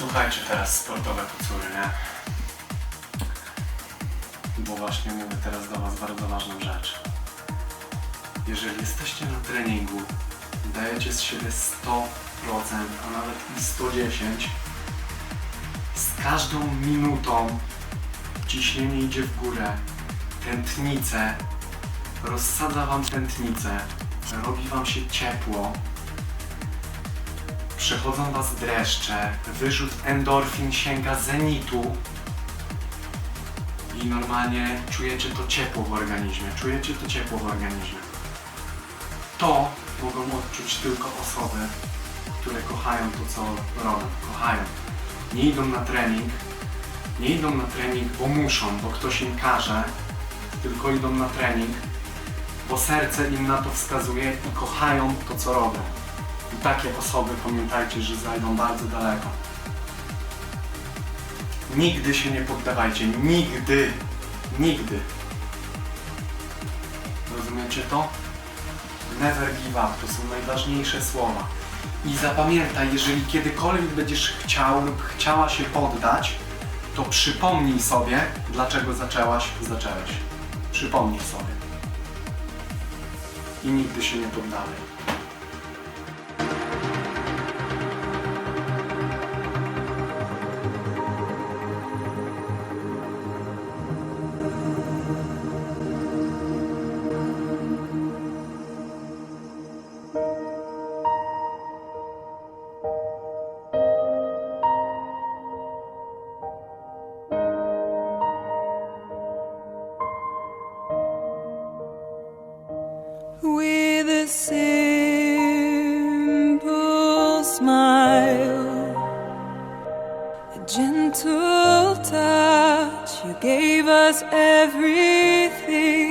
Słuchajcie teraz sportowe kocury, nie? Bo właśnie mówię teraz do Was bardzo ważną rzecz. Jeżeli jesteście na treningu, dajecie z siebie 100%, a nawet i 110, z każdą minutą ciśnienie idzie w górę, tętnice, rozsadza Wam tętnicę, robi Wam się ciepło, Przechodzą was dreszcze, wyrzut endorfin sięga zenitu i normalnie czujecie to ciepło w organizmie, czujecie to ciepło w organizmie. To mogą odczuć tylko osoby, które kochają to, co robią, kochają. Nie idą na trening, nie idą na trening, bo muszą, bo ktoś im każe, tylko idą na trening, bo serce im na to wskazuje i kochają to, co robią. I takie osoby pamiętajcie, że zajdą bardzo daleko. Nigdy się nie poddawajcie. Nigdy. Nigdy. Rozumiecie to? Never give up. To są najważniejsze słowa. I zapamiętaj, jeżeli kiedykolwiek będziesz chciał lub chciała się poddać, to przypomnij sobie, dlaczego zaczęłaś, zaczęłeś. Przypomnij sobie. I nigdy się nie poddawaj. With a simple smile, a gentle touch. You gave us everything